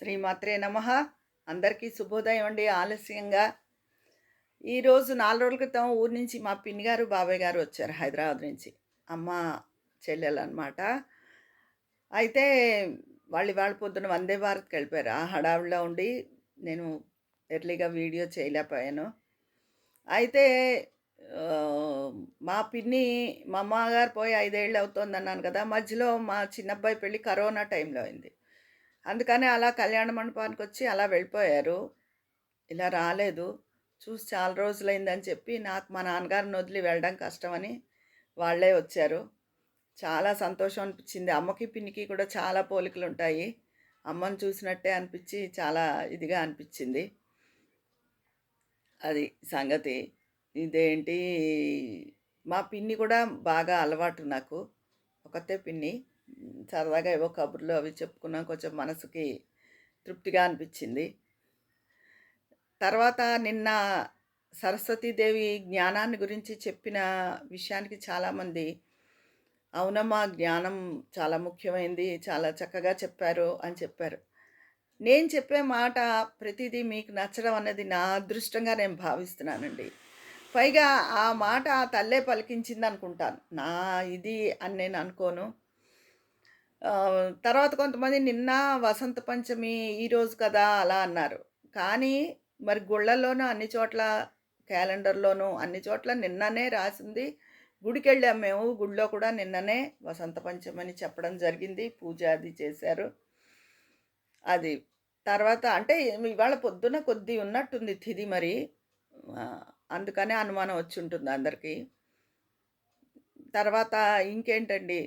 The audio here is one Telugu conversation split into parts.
శ్రీమాత్రే నమ. అందరికీ శుభోదయం అండి ఆలస్యంగా. ఈరోజు నాలుగు రోజుల క్రితం ఊరి నుంచి మా పిన్ని గారు బాబాయ్ గారు వచ్చారు హైదరాబాద్ నుంచి. అమ్మ చెల్లెలు అనమాట అయితే వాళ్ళు ఇవాళ పొద్దున వందే భారత్కి వెళ్ళిపోయారు. ఆ హడావిడిలో ఉండి నేను ఎర్లీగా వీడియో చేయలేకపోయాను. అయితే మా పిన్ని మా అమ్మగారు పోయి ఐదేళ్ళు అవుతుంది అన్నాను కదా. మధ్యలో మా చిన్నబ్బాయి పెళ్ళి కరోనా టైంలో అయింది. అందుకని అలా కళ్యాణ మండపానికి వచ్చి అలా వెళ్ళిపోయారు. ఇలా రాలేదు. చూసి చాలా రోజులైందని చెప్పి నాకు మా నాన్నగారిని వదిలి వెళ్ళడం కష్టమని వాళ్ళే వచ్చారు. చాలా సంతోషం అనిపించింది. అమ్మకి పిన్నికి కూడా చాలా పోలికలు ఉంటాయి అమ్మని చూసినట్టే అనిపించి చాలా ఇదిగా అనిపించింది. అది సంగతి. ఇదేంటి? మా పిన్ని కూడా బాగా అలవాటు నాకు. ఒకతే పిన్ని. సరదాగా ఏవో కబుర్లు అవి చెప్పుకున్నాం. కొంచెం మనసుకి తృప్తిగా అనిపించింది. తర్వాత నిన్న సరస్వతీదేవి జ్ఞానాన్ని గురించి చెప్పిన విషయానికి చాలామంది అవునమ్మా జ్ఞానం చాలా ముఖ్యమైంది చాలా చక్కగా చెప్పారు అని చెప్పారు. నేను చెప్పే మాట ప్రతిదీ మీకు నచ్చడం అన్నది నా అదృష్టంగా నేను భావిస్తున్నానండి. పైగా ఆ మాట ఆ తల్లే పలికించింది అనుకుంటాను నా ఇది అని నేను అనుకోను. తర్వాత కొంతమంది నిన్న వసంత పంచమి ఈరోజు కదా అలా అన్నారు. కానీ మరి గుళ్ళల్లోనూ అన్ని చోట్ల క్యాలెండర్లోనూ అన్ని చోట్ల నిన్ననే రాసింది. గుడికి వెళ్ళాం మేము. గుడిలో కూడా నిన్ననే వసంత పంచమి అని చెప్పడం జరిగింది. పూజ అది చేశారు. అది తర్వాత అంటే ఇవాళ పొద్దున కొద్ది ఉన్నట్టుంది తిది మరి. అందుకనే అనుమానం వచ్చి ఉంటుంది అందరికీ. తర్వాత ఇంకేంటండి?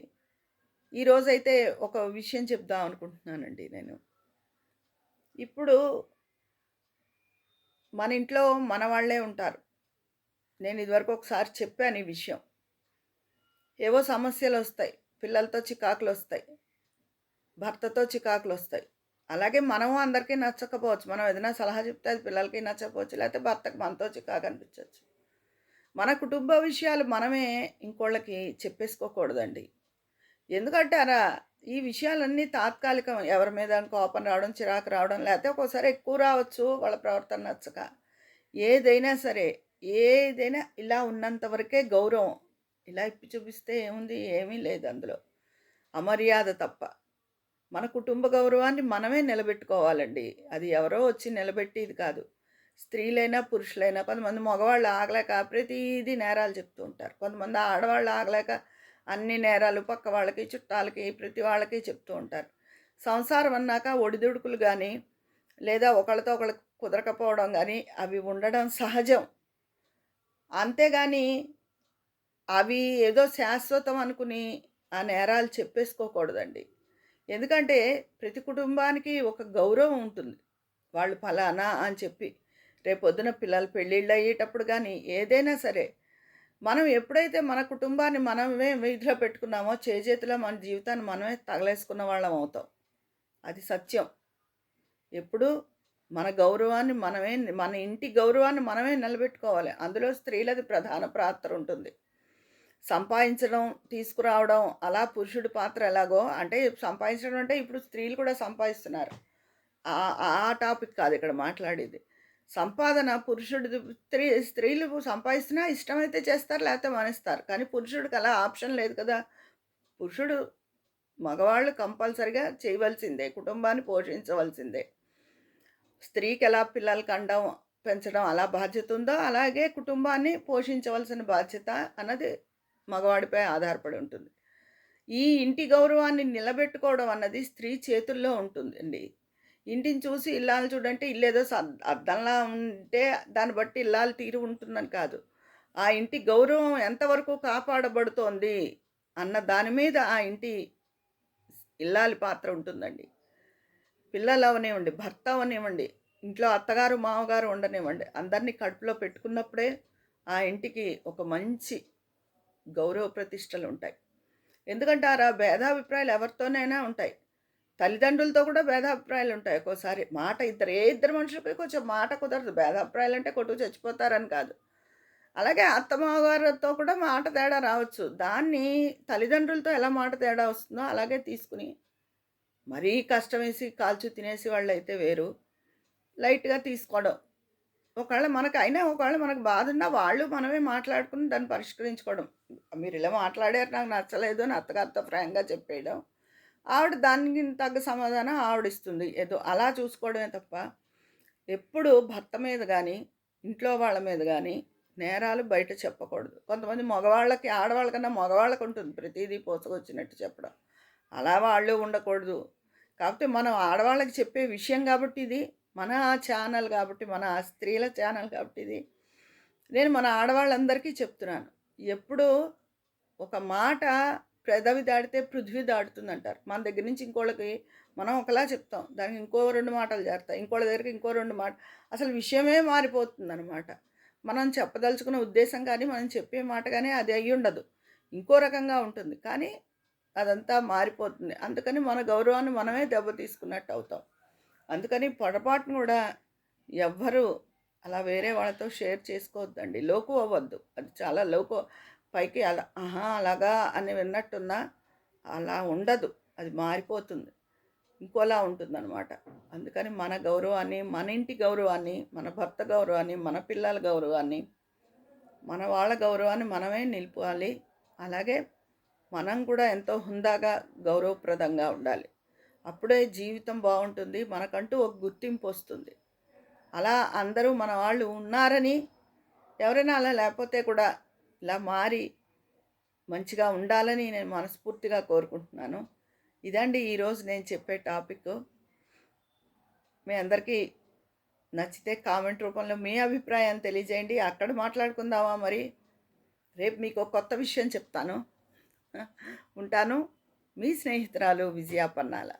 ఈరోజైతే ఒక విషయం చెప్దాం అనుకుంటున్నానండి నేను. ఇప్పుడు మన ఇంట్లో మన వాళ్ళే ఉంటారు. నేను ఇదివరకు ఒకసారి చెప్పాను ఈ విషయం. ఏవో సమస్యలు వస్తాయి పిల్లలతో చికాకులు వస్తాయి భర్తతో చికాకులు వస్తాయి అలాగే మనము అందరికీ నచ్చకపోవచ్చు. మనం ఏదైనా సలహా చెప్తే అది పిల్లలకి నచ్చకపోవచ్చు. లేకపోతే భర్తకు మనతో చికాకు అనిపించవచ్చు మన కుటుంబ విషయాలు మనమే ఇంకోళ్ళకి చెప్పేసుకోకూడదండి. ఎందుకంటే అలా ఈ విషయాలన్నీ తాత్కాలికం ఎవరి మీద కోపం రావడం చిరాకు రావడం లేకపోతే ఒక్కోసారి ఎక్కువ రావచ్చు వాళ్ళ ప్రవర్తన నచ్చక. ఏదైనా సరే ఏదైనా ఇలా ఉన్నంత వరకే గౌరవం. ఇలా ఇప్పి చూపిస్తే ఏముంది? ఏమీ లేదు అందులో. అమర్యాద తప్ప. మన కుటుంబ గౌరవాన్ని మనమే నిలబెట్టుకోవాలండి. అది ఎవరో వచ్చి నిలబెట్టేది కాదు. స్త్రీలైనా పురుషులైనా కొంతమంది మగవాళ్ళు ఆగలేక ప్రతిదీ నేరాలు చెప్తూ ఉంటారు. కొంతమంది ఆడవాళ్ళు ఆగలేక అన్ని నేరాలు పక్క వాళ్ళకి చుట్టాలకి ప్రతి వాళ్ళకి చెప్తూ ఉంటారు. సంసారం అన్నాక ఒడిదుడుకులు కానీ లేదా ఒకళ్ళతో ఒకళ్ళకి కుదరకపోవడం కానీ అవి ఉండడం సహజం. అంతేగాని అవి ఏదో శాశ్వతం అనుకుని ఆ నేరాలు చెప్పేసుకోకూడదండి. ఎందుకంటే ప్రతి కుటుంబానికి ఒక గౌరవం ఉంటుంది. వాళ్ళు ఫలానా అని చెప్పి రేపొద్దున పిల్లలు పెళ్ళిళ్ళు అయ్యేటప్పుడు కానీ ఏదైనా సరే మనం ఎప్పుడైతే మన కుటుంబాన్ని మనమే వీధిలో పెట్టుకున్నామో చేజేతిలో మన జీవితాన్ని మనమే తగలేసుకున్న వాళ్ళం అవుతాం. అది సత్యం. ఎప్పుడు మన గౌరవాన్ని మనమే మన ఇంటి గౌరవాన్ని మనమే నిలబెట్టుకోవాలి. అందులో స్త్రీలది ప్రధాన పాత్ర ఉంటుంది. సంపాదించడం తీసుకురావడం అలా పురుషుడి పాత్ర ఎలాగో అంటే సంపాదించడం అంటే ఇప్పుడు స్త్రీలు కూడా సంపాదిస్తున్నారు. ఆ ఆ టాపిక్ కాదు ఇక్కడ మాట్లాడేది. సంపాదన పురుషుడు స్త్రీ స్త్రీలు సంపాదిస్తున్నా ఇష్టమైతే చేస్తారు లేకపోతే మానేస్తారు. కానీ పురుషుడికి అలా ఆప్షన్ లేదు కదా. పురుషుడు మగవాళ్ళు కంపల్సరిగా చేయవలసిందే కుటుంబాన్ని పోషించవలసిందే. స్త్రీకి ఎలా పిల్లలు కండం పెంచడం అలా బాధ్యత ఉందో అలాగే కుటుంబాన్ని పోషించవలసిన బాధ్యత అన్నది మగవాడిపై ఆధారపడి ఉంటుంది. ఈ ఇంటి గౌరవాన్ని నిలబెట్టుకోవడం అన్నది స్త్రీ చేతుల్లో ఉంటుందండి. ఇంటిని చూసి ఇల్లాలు చూడంటే ఇల్లేదో ఏదో అద్దంలా ఉంటే దాన్ని బట్టి ఇల్లాలు తీరు ఉంటుందని కాదు. ఆ ఇంటి గౌరవం ఎంతవరకు కాపాడబడుతోంది అన్న దాని మీద ఆ ఇంటి ఇల్లాలి పాత్ర ఉంటుందండి. పిల్లలు అవనివ్వండి భర్త అవనివ్వండి ఇంట్లో అత్తగారు మామగారు ఉండనివ్వండి అందరినీ కడుపులో పెట్టుకున్నప్పుడే ఆ ఇంటికి ఒక మంచి గౌరవ ప్రతిష్టలు ఉంటాయి. ఎందుకంటే ఆ భేదాభిప్రాయాలు ఎవరితోనైనా ఉంటాయి. తల్లిదండ్రులతో కూడా భేదాభిప్రాయాలు ఉంటాయి ఒక్కోసారి. మాట ఇద్దరు ఏ ఇద్దరు మనుషులకి కొంచెం మాట కుదరదు. భేదాభిప్రాయాలు అంటే కొట్టు చచ్చిపోతారని కాదు. అలాగే అత్తమ్మగారితో కూడా మాట తేడా రావచ్చు. దాన్ని తల్లిదండ్రులతో ఎలా మాట తేడా వస్తుందో అలాగే తీసుకుని మరీ కష్టం వేసి కాల్చు తినేసి వాళ్ళు అయితే వేరు. లైట్గా తీసుకోవడం. ఒకవేళ మనకు అయినా ఒకవేళ మనకు బాధ ఉన్నా వాళ్ళు మనమే మాట్లాడుకుని దాన్ని పరిష్కరించుకోవడం. మీరు ఇలా మాట్లాడారు నాకు నచ్చలేదు అని అత్తగారితో ఫ్రాంక్గా చెప్పేయడం. ఆవిడ దానికి తగ్గ సమాధానం ఆవిడిస్తుంది. ఏదో అలా చూసుకోవడమే తప్ప ఎప్పుడు భర్త మీద కానీ ఇంట్లో వాళ్ళ మీద కానీ నేరాలు బయట చెప్పకూడదు. కొంతమంది మగవాళ్ళకి ఆడవాళ్ళకన్నా మగవాళ్ళకు ఉంటుంది ప్రతిదీ పోసుకొచ్చినట్టు చెప్పడం. అలా వాళ్ళు ఉండకూడదు. కాకపోతే మనం ఆడవాళ్ళకి చెప్పే విషయం కాబట్టి ఇది మన ఛానల్ కాబట్టి మన స్త్రీల ఛానల్ కాబట్టి ఇది. నేను మన ఆడవాళ్ళందరికీ చెప్తున్నాను. ఎప్పుడు ఒక మాట పెదవి దాడితే పృథ్వీ దాడుతుంది అంటారు మన దగ్గర నుంచి ఇంకోళ్ళకి మనం ఒకలా చెప్తాం. దానికి ఇంకో రెండు మాటలు చేరుతాయి. ఇంకోళ్ళ దగ్గరికి ఇంకో రెండు మాట అసలు విషయమే మారిపోతుంది అనమాట మనం చెప్పదలుచుకున్న ఉద్దేశం కానీ మనం చెప్పే మాట కానీ అది అయ్యి ఉండదు. ఇంకో రకంగా ఉంటుంది. కానీ అదంతా మారిపోతుంది. అందుకని మన గౌరవాన్ని మనమే దెబ్బ తీసుకున్నట్టు అవుతాం. అందుకని పొరపాటును కూడా ఎవ్వరూ అలా వేరే వాళ్ళతో షేర్ చేసుకోవద్దండి. లోకు అవ్వద్దు. అది చాలా లోకు పైకి అలా ఆహా అలాగా అని విన్నట్టున్నా అలా ఉండదు. అది మారిపోతుంది. ఇంకోలా ఉంటుందన్నమాట. అందుకని మన గౌరవాన్ని మన ఇంటి గౌరవాన్ని మన భర్త గౌరవాన్ని మన పిల్లల గౌరవాన్ని మన వాళ్ళ గౌరవాన్ని మనమే నిలుపాలి అలాగే మనం కూడా ఎంతో హుందాగా గౌరవప్రదంగా ఉండాలి. అప్పుడే జీవితం బాగుంటుంది. మనకంటూ ఒక గుర్తింపు వస్తుంది. అలా అందరూ మన వాళ్ళు ఉన్నారని ఎవరైనా అలా లేకపోతే కూడా ఇలా మారి మంచిగా ఉండాలని నేను మనస్ఫూర్తిగా కోరుకుంటున్నాను. ఇదండి ఈరోజు నేను చెప్పే టాపిక్. మీ అందరికీ నచ్చితే కామెంట్ రూపంలో మీ అభిప్రాయాన్ని తెలియజేయండి. అక్కడ మాట్లాడుకుందామా మరి? రేపు మీకు కొత్త విషయం చెప్తాను. ఉంటాను మీ స్నేహితురాలు విజయాపన్నాల